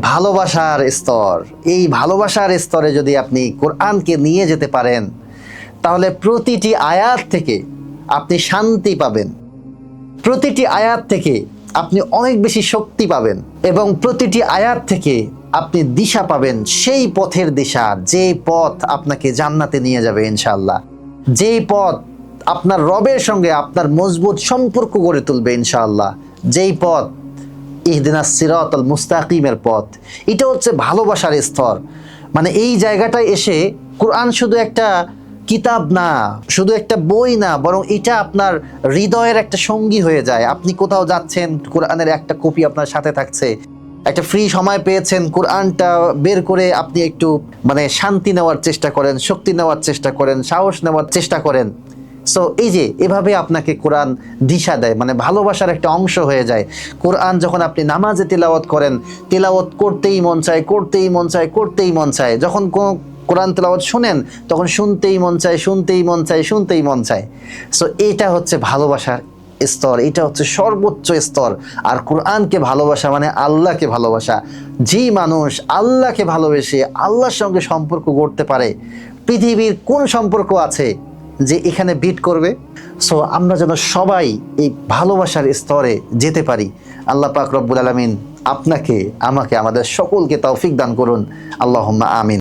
ভালোবাসার স্তর। এই ভালোবাসার স্তরে যদি আপনি কোরআনকে নিয়ে যেতে পারেন, তাহলে প্রতিটি আয়াত থেকে আপনি শান্তি পাবেন। প্রতিটি আয়াত থেকে আপনি অনেক বেশি শক্তি পাবেন এবং প্রতিটি আয়াত থেকে আপনি দিশা পাবেন। সেই পথের দিশা, যে পথ আপনাকে জান্নাতে নিয়ে যাবে ইনশাল্লাহ যেই পথ আপনার রবের সঙ্গে আপনার মজবুত সম্পর্ক গড়ে তুলবে ইনশাআল্লাহ। যেই পথ ইহদিনা সিরাত আল মুস্তাকিমের পথ। এটা হচ্ছে ভালোবাসার স্তর। মানে এই জায়গাটায় এসে কোরআন শুধু একটা কিতাব না, শুধু একটা বই না, বরং এটা আপনার হৃদয়ের একটা সঙ্গী হয়ে যায়। আপনি কোথাও যাচ্ছেন, কোরআনের একটা কপি আপনার সাথে থাকছে। একটা ফ্রি সময় পেয়েছেন, কোরআনটা বের করে আপনি একটু মানে শান্তি নেওয়ার চেষ্টা করেন, শক্তি নেওয়ার চেষ্টা করেন, সাহস নেওয়ার চেষ্টা করেন। সো এই যে এভাবে আপনাকে কোরআন দিশা দেয় মানে ভালোবাসার একটা অংশ হয়ে যায়। কোরআন যখন আপনি নামাজে তেলাওয়াত করেন, তেলাওয়াত করতেই মন চায়, করতেই মন চায়, করতেই মন চায়। যখন কোরআন তেলাওয়াত শুনেন, তখন শুনতেই মন চায়, শুনতেই মন চায়, শুনতেই মন চায়। সো এটা হচ্ছে ভালোবাসার স্তর, এটা হচ্ছে সর্বোচ্চ স্তর। আর কোরআনকে ভালোবাসা মানে আল্লাহকে ভালোবাসা। যেই মানুষ আল্লাহকে ভালোবেসে আল্লাহর সঙ্গে সম্পর্ক গড়তে পারে, পৃথিবীর কোন সম্পর্ক আছে যে এখানে বিট করবে। সো আমরা যেন সবাই এই ভালোবাসার স্তরে যেতে পারি। আল্লাহ পাক রব্বুল আলমিন আপনাকে, আমাকে, আমাদের সকলকে তৌফিক দান করুন। আল্লাহ আমিন।